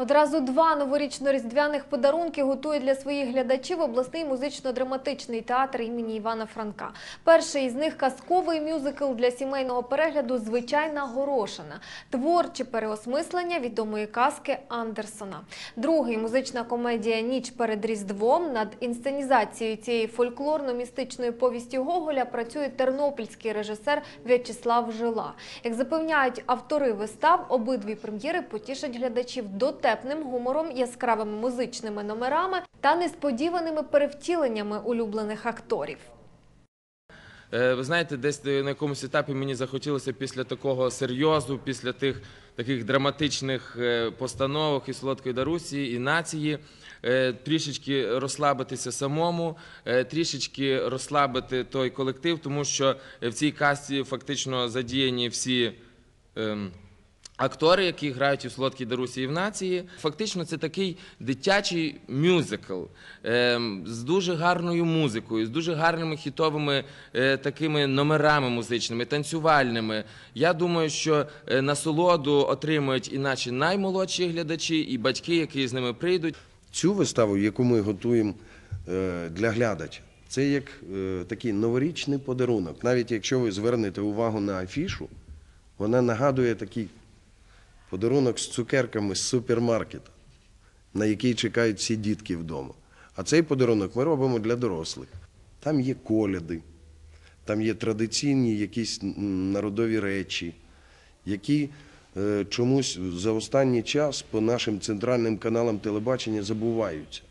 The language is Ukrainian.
Одразу два новорічно-різдвяних подарунки готує для своїх глядачів обласний музично-драматичний театр імені Івана Франка. Перший із них казковий мюзикл для сімейного перегляду Звичайна горошина, творче переосмислення відомої казки Андерсона. Другий музична комедія Ніч перед Різдвом над інсценізацією цієї фольклорно-містичної повісті Гоголя працює тернопільський режисер В'ячеслав Жила. Як запевняють автори вистав, обидві прем'єри потішать глядачів дотепним гумором, яскравими музичними номерами та несподіваними перевтіленнями улюблених акторів. Е, Ви знаєте, десь на якомусь етапі мені захотілося після такого серйозу, після тих таких драматичних е, постановок і солодкої Дарусі, і нації, е, трішечки розслабитися самому, трішечки розслабити той колектив, тому що в цій касті фактично задіяні всі. Актори, які грають у солодкій Дарусі і в нації, фактично це такий дитячий мюзикл ем, з дуже гарною музикою, з дуже гарними хітовими е, такими номерами музичними, танцювальними. Я думаю, що е, насолоду отримують і наші наймолодші глядачі, і батьки, які з ними прийдуть. Цю виставу, яку ми готуємо е, для глядача, це як такий новорічний подарунок. Навіть якщо ви звернете увагу на афішу, вона нагадує такий подарунок з цукерками з супермаркета, на який чекають всі дітки вдома. А цей подарунок ми робимо для дорослих. Там є коляди, там є традиційні якісь народові речі, які е, чомусь за останній час по нашим центральним каналам телебачення забуваються.